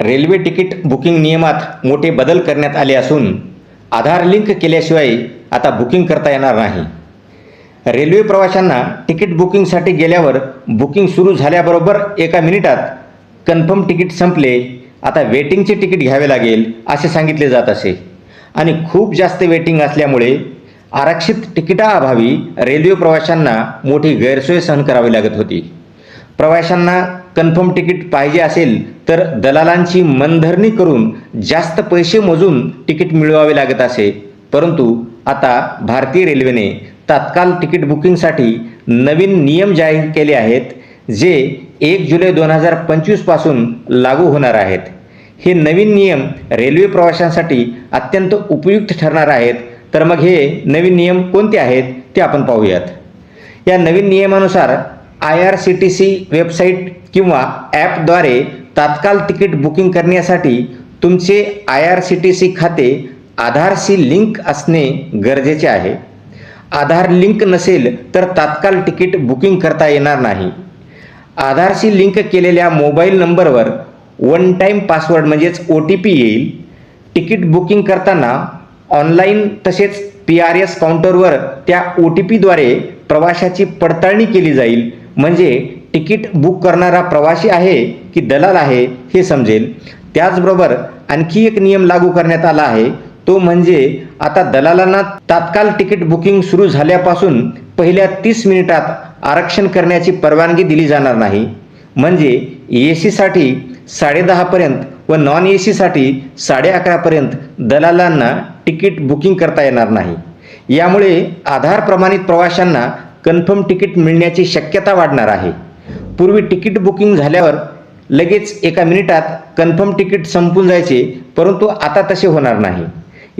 Railway ticket booking नियमात मोठे बदल करण्यात आले असून आधार लिंक केल्याशिवाय आता बुकिंग करता येणार नाही. रेल्वे प्रवाशांना तिकीट बुकिंगसाठी गेल्यावर बुकिंग सुरू झाल्याबरोबर एका मिनिटात कन्फर्म तिकीट संपले आता वेटिंगचे तिकीट घ्यावे लागेल असे सांगितले जात असे. आणि खूप जास्त वेटिंग असल्यामुळे आरक्षित तिकिटाअभावी रेल्वे प्रवाशांना मोठी गैरसोय सहन करावी लागत होती. प्रवाशांना कन्फर्म तिकीट पाहिजे असेल तर दलालांची मनधरणी करून जास्त पैसे मोजून तिकीट मिळवावे लागत असे. परंतु आता भारतीय रेल्वेने तात्काळ तिकीट बुकिंगसाठी नवीन नियम जाहीर केले आहेत जे एक जुलै दोन हजार पंचवीसपासून लागू होणार आहेत. हे नवीन नियम रेल्वे प्रवाशांसाठी अत्यंत उपयुक्त ठरणार आहेत. तर मग हे नवीन नियम कोणते आहेत ते आपण पाहूयात. या नवीन नियमानुसार I R C T C website किंवा ॲपद्वारे तात्काळ तिकीट बुकिंग करण्यासाठी तुमचे I R C T C खाते आधारशी लिंक असणे गरजेचे आहे. आधार लिंक नसेल तर तात्काळ तिकीट बुकिंग करता येणार नाही. आधारशी लिंक केलेल्या मोबाईल नंबरवर वन टाईम पासवर्ड म्हणजेच ओ टी पी येईल. तिकीट बुकिंग करताना ऑनलाईन तसेच पी आर एस काउंटरवर त्या ओ टी पीद्वारे प्रवाशाची पडताळणी केली जाईल. म्हणजे तिकीट बुक करणारा प्रवासी आहे की दलाल आहे हे समजेल. त्याचबरोबर आणखी एक नियम लागू करण्यात आला आहे. तो म्हणजे आता दलालांना तात्काळ तिकीट बुकिंग सुरू झाल्यापासून पहिल्या तीस मिनिटात आरक्षण करण्याची परवानगी दिली जाणार नाही. म्हणजे ए सीसाठी साडेदहापर्यंत व नॉन ए सीसाठी साडे अकरापर्यंत दलालांना तिकीट बुकिंग करता येणार नाही. यामुळे आधार प्रमाणित प्रवाशांना कन्फर्म तिकीट मिळण्याची शक्यता वाढणार आहे. पूर्वी तिकीट बुकिंग झाल्यावर लगेच एका मिनिटात कन्फर्म तिकीट संपून जायचे परंतु आता तसे होणार नाही.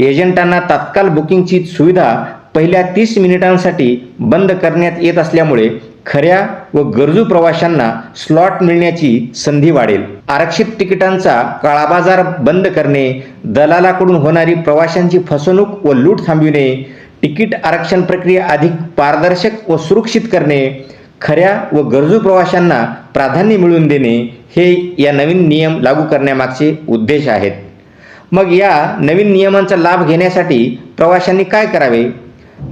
एजंटांना तात्काळ बुकिंगची सुविधा पहिल्या तीस मिनिटांसाठी बंद करण्यात येत असल्यामुळे खऱ्या व गरजू प्रवाशांना स्लॉट मिळण्याची संधी वाढेल. आरक्षित तिकिटांचा काळाबाजार बंद करणे दलालाकडून होणारी प्रवाशांची फसवणूक व लूट थांबविणे तिकीट आरक्षण प्रक्रिया अधिक पारदर्शक व सुरक्षित करणे खऱ्या व गरजू प्रवाशांना प्राधान्य मिळवून देणे हे या नवीन नियम लागू करण्यामागचे उद्देश आहेत. मग या नवीन नियमांचा लाभ घेण्यासाठी प्रवाशांनी काय करावे?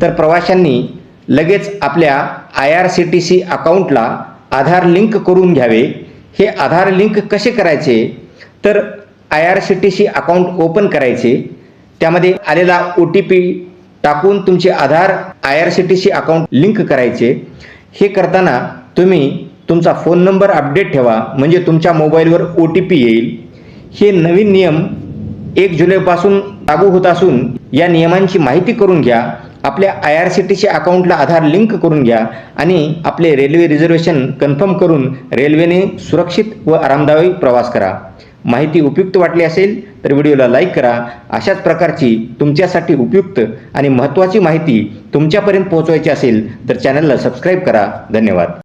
तर प्रवाशांनी लगेच आपल्या I R C T C अकाउंटला आधार लिंक करून घ्यावे. हे आधार लिंक कसे करायचे? तर I R C T C account open करायचे. त्यामध्ये आलेला ओ टी पी टाकून तुमचे Aadhaar I R C T C account link करायचे. हे करताना तुम्ही तुमचा फोन नंबर अपडेट ठेवा म्हणजे तुमच्या मोबाईलवर ओ टी पी येईल. हे नवीन नियम एक जुलैपासून लागू होत असून या नियमांची माहिती करून घ्या आपल्या I R C T C अकाउंटला आधार लिंक करून घ्या आणि आपले रेल्वे रिझर्वेशन कन्फर्म करून रेल्वेने सुरक्षित व आरामदायी प्रवास करा. माहिती उपयुक्त वाटली असेल तर व्हिडिओला लाईक करा. अशाच प्रकारची तुमच्यासाठी उपयुक्त आणि महत्त्वाची माहिती तुमच्यापर्यंत पोहोचवायची असेल तर चॅनलला सबस्क्राईब करा. धन्यवाद.